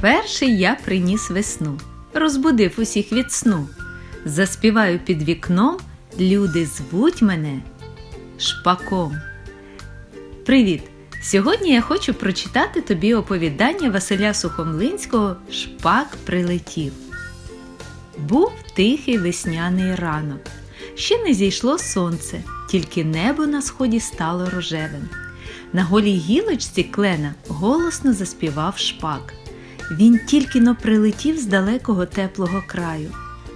Перший я приніс весну, розбудив усіх від сну. Заспіваю під вікном, люди звуть мене шпаком. Привіт! Сьогодні я хочу прочитати тобі оповідання Василя Сухомлинського Шпак прилетів. Був тихий весняний ранок. Ще не зійшло сонце, тільки небо на сході стало рожевим. На голій гілочці клена голосно заспівав шпак. Він тільки но прилетів з далекого теплого краю,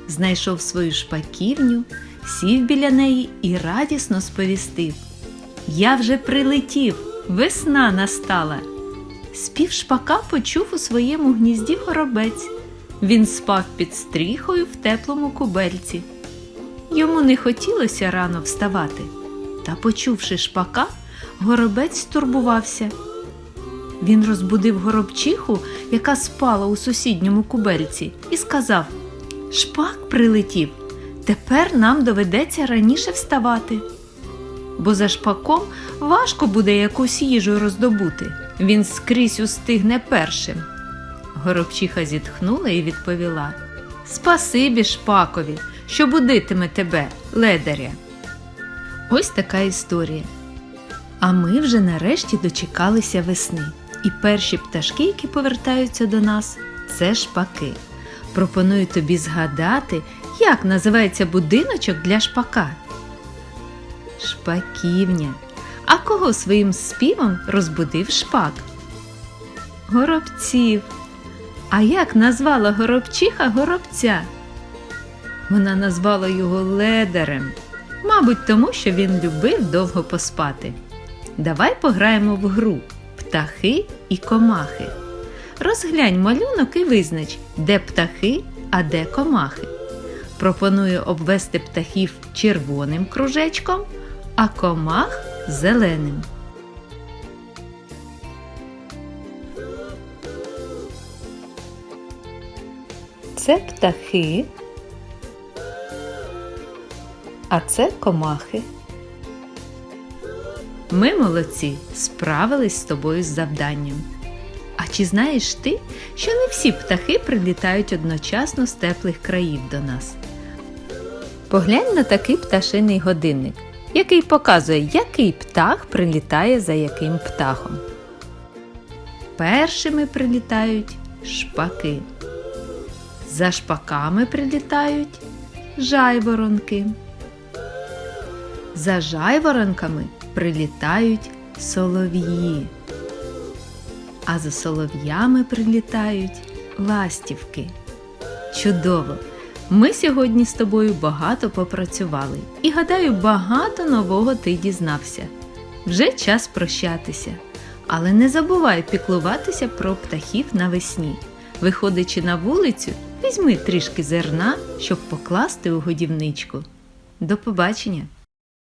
знайшов свою шпаківню, сів біля неї і радісно сповістив. Я вже прилетів, весна настала. Спів шпака почув у своєму гнізді горобець. Він спав під стріхою в теплому кубельці. Йому не хотілося рано вставати, та, почувши шпака, горобець стурбувався. Він розбудив горобчиху, яка спала у сусідньому кубельці, і сказав: Шпак прилетів, тепер нам доведеться раніше вставати. Бо за шпаком важко буде якусь їжу роздобути. Він скрізь устигне першим. Горобчиха зітхнула і відповіла: Спасибі шпакові, що будитиме тебе, ледаря. Ось така історія. А ми вже нарешті дочекалися весни. І перші пташки, які повертаються до нас, це шпаки. Пропоную тобі згадати, як називається будиночок для шпака. Шпаківня. А кого своїм співом розбудив шпак? Горобців. А як назвала горобчиха горобця? Вона назвала його ледарем, мабуть, тому що він любив довго поспати. Давай пограємо в гру птахи і комахи. Розглянь малюнок і визнач, де птахи, а де комахи. Пропоную обвести птахів червоним кружечком, а комах зеленим. Це птахи, а це комахи. Ми молодці, справились з тобою з завданням. А чи знаєш ти, що не всі птахи прилітають одночасно з теплих країв до нас? Поглянь на такий пташиний годинник, який показує, який птах прилітає за яким птахом. Першими прилітають шпаки. За шпаками прилітають жайворонки. За жайворонками прилітають солов'ї, а за солов'ями прилітають ластівки. Чудово! Ми сьогодні з тобою багато попрацювали і, гадаю, багато нового ти дізнався. Вже час прощатися. Але не забувай піклуватися про птахів навесні. Виходячи на вулицю, візьми трішки зерна, щоб покласти у годівничку. До побачення!